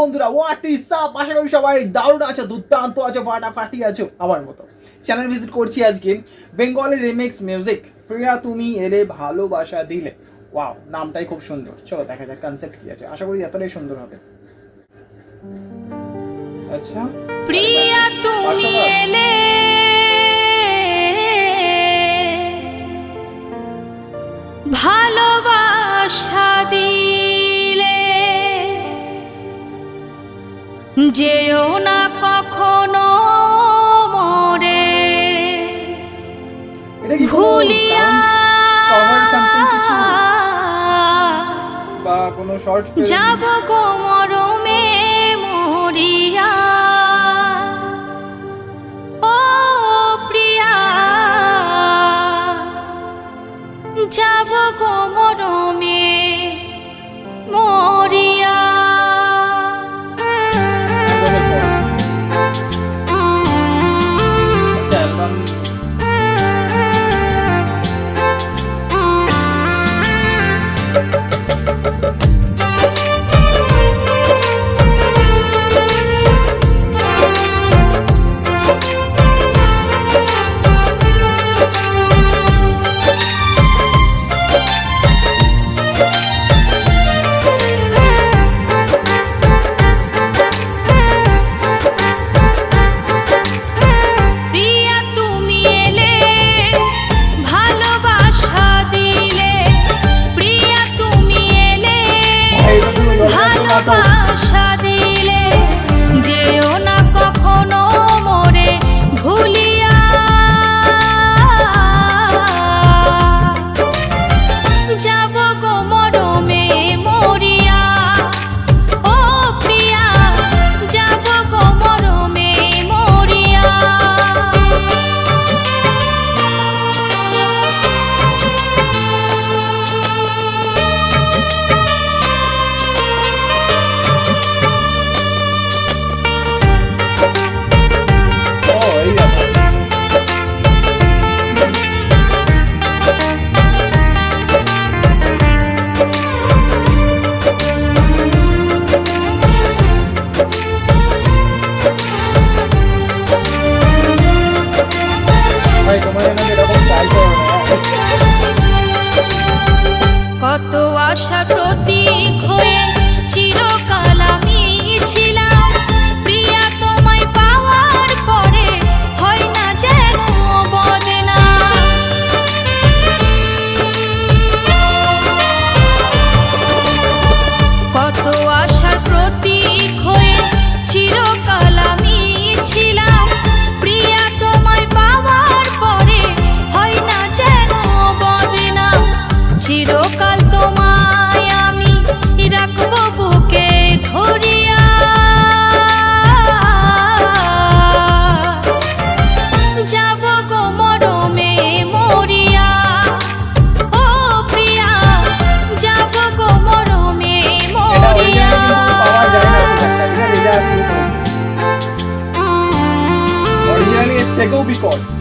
বন্ধুরা what is up আশা করি সবাই দারুণ আছে দুর্দান্ত আছে ফাটাফাটি আছো আমার মতো। চ্যানেল ভিজিট করছি আজকে বেঙ্গলি রিমিক্স মিউজিক প্রিয়া তুমি এলে ভালোবাসা দিলে। ওয়াও নামটাই খুব সুন্দর। চলো দেখা যাক কনসেপ্ট কি আছে। আশা করি এতটাই সুন্দর হবে। আচ্ছা। প্রিয়া তুমি এলে যেও না কখনো মরে। ভুলিয়া যাব গো মরমে মরি Discord.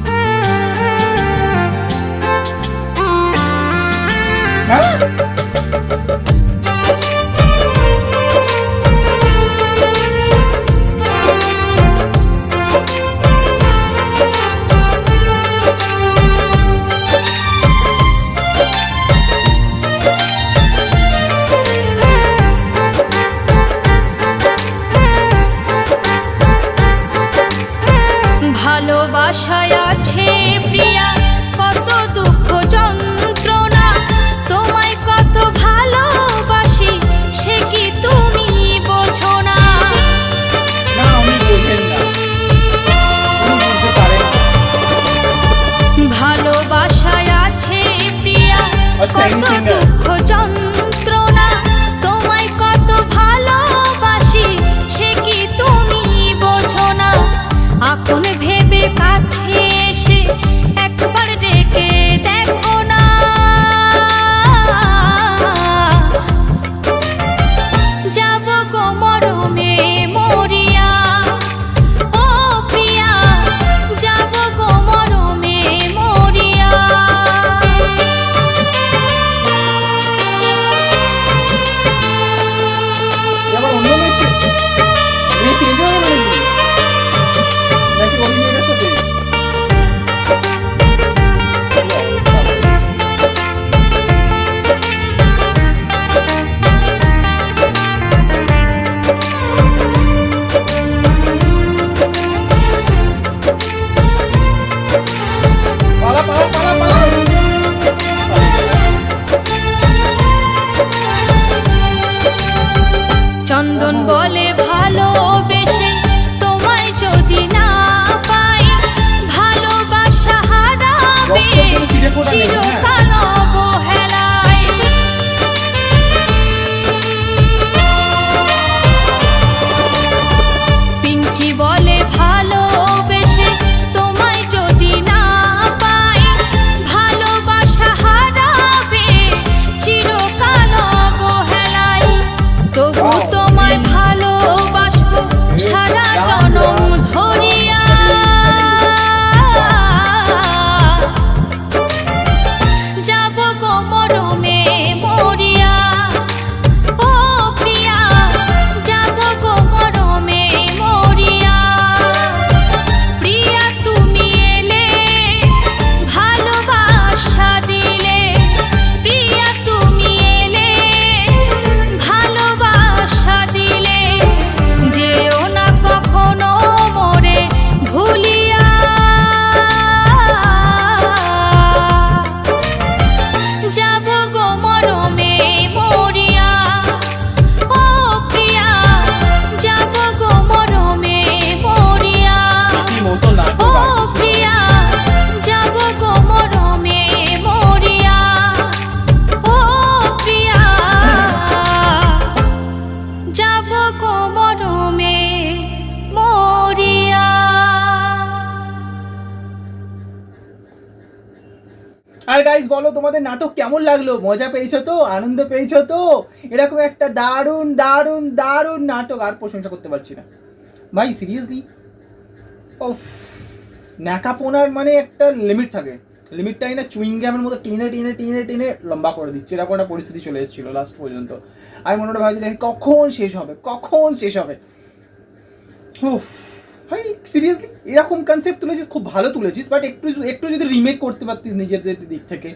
চিরকাল গাইস বলো তোমাদের নাটক কেমন লাগল? মজা পেয়েছ তো? আনন্দ পেয়েছ তো? এরকম একটা দারুণ দারুণ দারুণ নাটক আর প্রশংসা করতে পারছি না। ভাই সিরিয়াসলি ও ন্যাকাপোনার মানে একটা লিমিট থাকে। লিমিটটাই না চুইং গ্যামের মতো টেনে টেনে টেনে টেনে লম্বা করে দিচ্ছে। এরকম একটা পরিস্থিতি চলে এসেছিল লাস্ট পর্যন্ত। আমি মনে ভাবছি কখন শেষ হবে কখন শেষ হবে? উফ, ভাই সিরিয়াসলি এরকম কনসেপ্ট তুলেছিস, খুব ভালো তুলেছিস বাট একটু একটু যদি রিমেক করতে পারতিস নিজেদের দিক থেকে,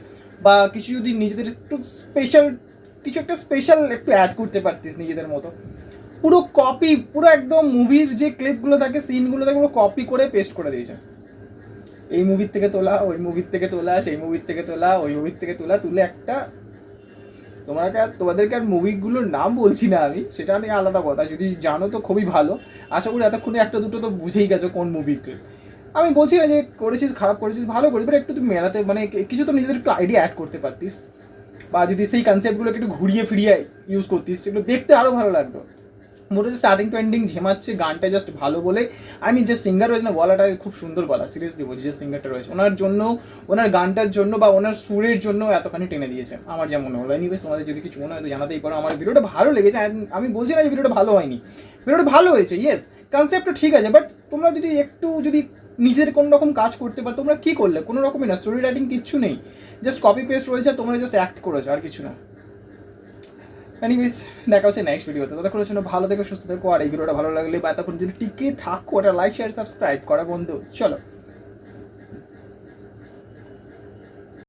বা কিছু যদি নিজেদের একটু স্পেশাল কিছু একটা স্পেশাল একটু অ্যাড করতে পারতিস নিজেদের মতো। পুরো কপি পুরো একদম মুভির যে ক্লিপগুলো থাকে সিনগুলো থাকে, পুরো কপি করে পেস্ট করে দিয়েছে। এই মুভির থেকে তোলা, ওই মুভির থেকে তোলা, সেই মুভির থেকে তোলা, ওই মুভির থেকে তোলা, তুলে একটা তোমাকে তোমাদেরকে আর মুভিগুলোর নাম বলছি না আমি, সেটা নিয়ে আলাদা কথা। যদি জানো তো খুবই ভালো। আশা করি এতক্ষণে একটা দুটো তো বুঝেই গেছো কোন মুভিতে আমি বলছি না যে করেছিস, খারাপ করেছিস, ভালো করেছিস বাট একটু তুমি মেলাতে মানে কিছু তো নিজেদের একটু আইডিয়া অ্যাড করতে পারতিস। বা যদি সেই কনসেপ্টগুলোকে একটু ঘুরিয়ে ফিরিয়ে ইউজ করতিস, সেগুলো দেখতে আরও ভালো লাগতো। মোটো স্টার্টিং টু এন্ডিং ঝেমাচ্ছে, গানটা জাস্ট ভালো বলে। আমি যে সিঙ্গার রয়েছে না, গলাটা খুব সুন্দর গলা সিরিয়াসলি বলছি, যে সিঙ্গারটা রয়েছে, ওনার জন্য ওনার গানটার জন্য বা ওনার সুরের জন্য এতখানি টেনে দিয়েছে, আমার যেমন মনে হলো এনিওয়েজ তোমাদের যদি কিছু মনে হয় জানাতেই পারো, আমার ভিডিওটা ভালো লেগেছে আমি বলছি না যে ভিডিওটা ভালো হয়নি। ভিডিওটা ভালো হয়েছে ইয়েস কনসেপ্টটা ঠিক আছে বাট তোমরা যদি একটু, যদি নিজের কোনো রকম কাজ করতে পারো, তোমরা কী করলে? কোনো রকমই না স্টোরি রাইটিং কিচ্ছু নেই। জাস্ট কপি পেস্ট রয়েছে, তোমরা জাস্ট অ্যাক্ট করেছ, আর কিছু না। এনিওয়েজ দেখা হচ্ছে নেক্সট ভিডিওতে ততক্ষণের জন্য ভালো থেকে, সুস্থ থাকো। আর এই ভিডিওটা ভালো লাগলে বা তখন যদি টিকে থাকো ওটা লাইক শেয়ার সাবস্ক্রাইব করা বন্ধু। চলো।